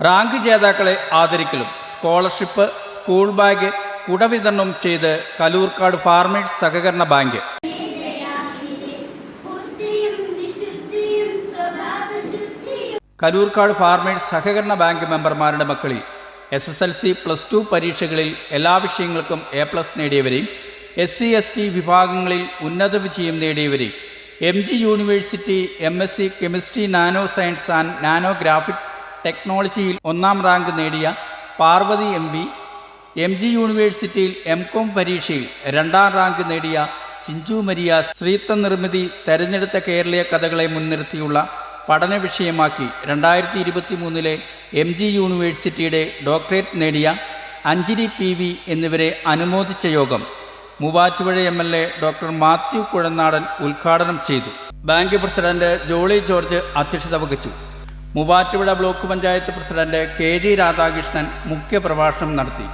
Rank ജേതാക്കളെ ആദരിക്കലും scholarship school bag കുടവിതരണം ചെയ്ത് കലൂർക്കാട് ഫാർമേഴ്സ് സഹകരണ ബാങ്ക്. കലൂർക്കാട് ഫാർമേഴ്സ് സഹകരണ ബാങ്ക് മെമ്പർമാരുടെ മക്കളിൽ S S L C plus two പരീക്ഷകളിൽ എല്ലാ വിഷയങ്ങൾക്കും എ പ്ലസ് നേടിയവരെയും എസ് സി എസ് ടി വിഭാഗങ്ങളിൽ ഉന്നത വിജയം നേടിയവരെയും M G university M S C chemistry nano science and nano graphic ടെക്നോളജിയിൽ ഒന്നാം റാങ്ക് നേടിയ Parvathy M V M G യൂണിവേഴ്സിറ്റിയിൽ എം കോം പരീക്ഷയിൽ രണ്ടാം റാങ്ക് നേടിയ ചിഞ്ചു മരിയ സ്ത്രീത്വ നിർമ്മിതി തെരഞ്ഞെടുത്ത കേരളീയ കഥകളെ മുൻനിർത്തിയുള്ള പഠന വിഷയമാക്കി രണ്ടായിരത്തി ഇരുപത്തി മൂന്നിലെ എം ജി യൂണിവേഴ്സിറ്റിയുടെ ഡോക്ടറേറ്റ് നേടിയ അഞ്ജിരി പി വി എന്നിവരെ അനുമോദിച്ച യോഗം Muvattupuzha M L A doctor Mathew Kuzhalnadan ഉദ്ഘാടനം ചെയ്തു. ബാങ്ക് പ്രസിഡന്റ് ജോളി ജോർജ് അധ്യക്ഷത വഹിച്ചു. Muvattupuzha block panchayat president K G Radhakrishnan മുഖ്യപ്രഭാഷണം നടത്തി.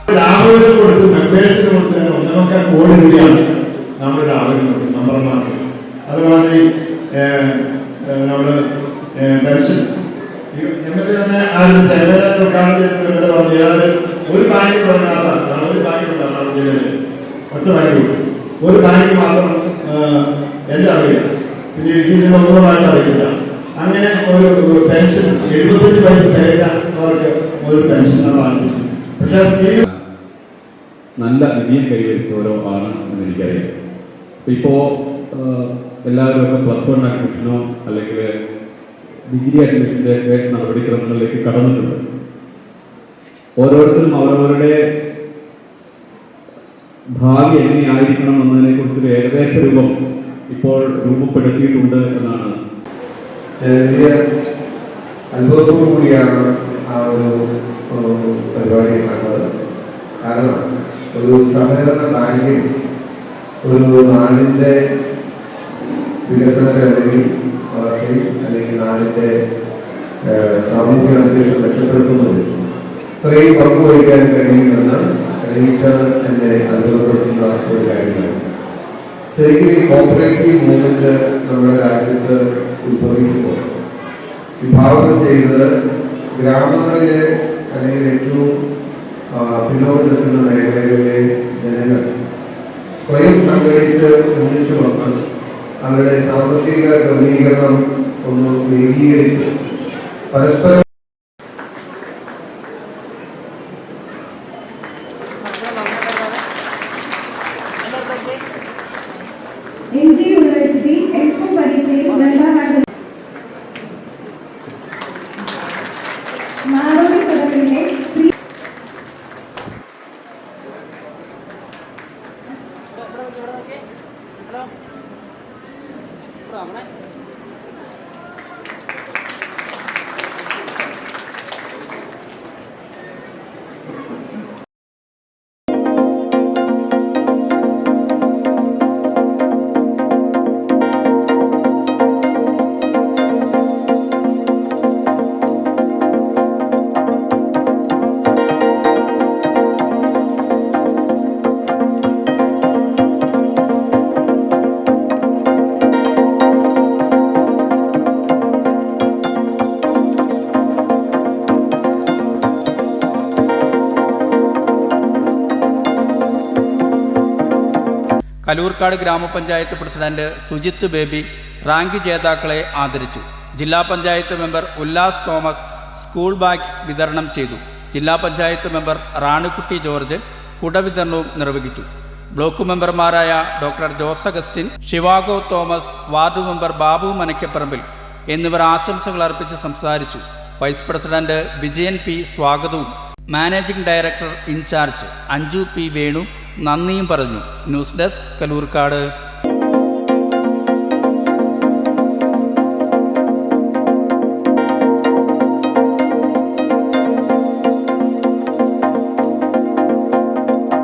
ഒരു ബാങ്ക് തുടങ്ങാത്ത ഒരു ബാങ്ക് ഒറ്റ ഒരു മാത്രം എന്റെ അറിയില്ല പിന്നെ ഇടുക്കിയിൽ ഒന്നുമായിട്ട് അറിയില്ല. അങ്ങനെ ഒരു പെൻഷൻ എഴുപത്തഞ്ച് വയസ്സ് തികയ്ക്കാൻ അവർക്ക് ഒരു പെൻഷൻ പക്ഷേ നല്ല വിജയം കൈവരിച്ചവരോ ആണ് എന്ന് എനിക്കറിയാം. ഇപ്പോ എല്ലാവരും ഒക്കെ പ്ലസ് വൺ അഡ്മിഷനോ അല്ലെങ്കിൽ ഡിഗ്രി അഡ്മിഷന്റെ ഒക്കെ നടപടിക്രമങ്ങളിലേക്ക് കടന്നിട്ടുണ്ട്. ഓരോരുത്തരും അവരവരുടെ ഭാവി എങ്ങനെയായിരിക്കണം എന്നതിനെ കുറിച്ചൊരു ഏകദേശ രൂപം ഇപ്പോൾ രൂപപ്പെടുത്തിയിട്ടുണ്ട് എന്നാണ് വലിയ അനുഭവത്തോടു കൂടിയാണ് ആ ഒരു പരിപാടി കണ്ടത്. കാരണം ഒരു സഹകരണ ബാങ്കിൽ ഒരു നാടിന്റെ വികസനത്തെ അല്ലെങ്കിൽ വളർച്ചയിൽ അല്ലെങ്കിൽ നാടിന്റെ സാമൂഹ്യ അന്തരീക്ഷം മെച്ചപ്പെടുത്തുന്നത് ഇത്രയും പങ്കുവഹിക്കാൻ കഴിയുമെന്ന് തെളിയിച്ചത് എന്നെ അത്ഭുതപ്പെടുത്തുന്ന ഒരു കാര്യമാണ്. ശരിക്കും ഈ കോപ്പറേറ്റീവ് മൂവ്മെന്റ് നമ്മുടെ രാജ്യത്ത് ഉത്ഭവിക്കുമ്പോൾ വിഭാവനം ചെയ്തത് ഗ്രാമങ്ങളിലെ അല്ലെങ്കിൽ ഏറ്റവും ആ, പിന്നോട്ട് നിൽക്കുന്ന മേഖലകളിലെ ജനങ്ങൾ സ്വയം സംഘടിച്ച് ഒന്നിച്ചു വന്ന് അവരുടെ സാമ്പത്തിക ക്രമീകരണം ഒന്ന് ഏകീകരിച്ച് പരസ്പരം എം ജി യൂണിവേഴ്സിറ്റി പരീക്ഷയിൽ രണ്ടാം കലൂർക്കാട് ഗ്രാമപഞ്ചായത്ത് പ്രസിഡന്റ് സുജിത്ത് ബേബി റാങ്ക് ജേതാക്കളെ ആദരിച്ചു. ജില്ലാ panchayat member Ullas Thomas school bag വിതരണം ചെയ്തു. ജില്ലാ പഞ്ചായത്ത് മെമ്പർ റാണിക്കുട്ടി ജോർജ് കുടവിതരണവും നിർവഹിച്ചു. ബ്ലോക്ക് മെമ്പർമാരായ doctor Jose Augustine Zhivago Thomas ward member Babu Manakkaparambil എന്നിവർ ആശംസകൾ അർപ്പിച്ച് സംസാരിച്ചു. വൈസ് പ്രസിഡന്റ് വിജയൻ പി സ്വാഗതവും. Managing director incharge Anju P Venu നന്ദിയും പറഞ്ഞു. News desk Kalloorkad.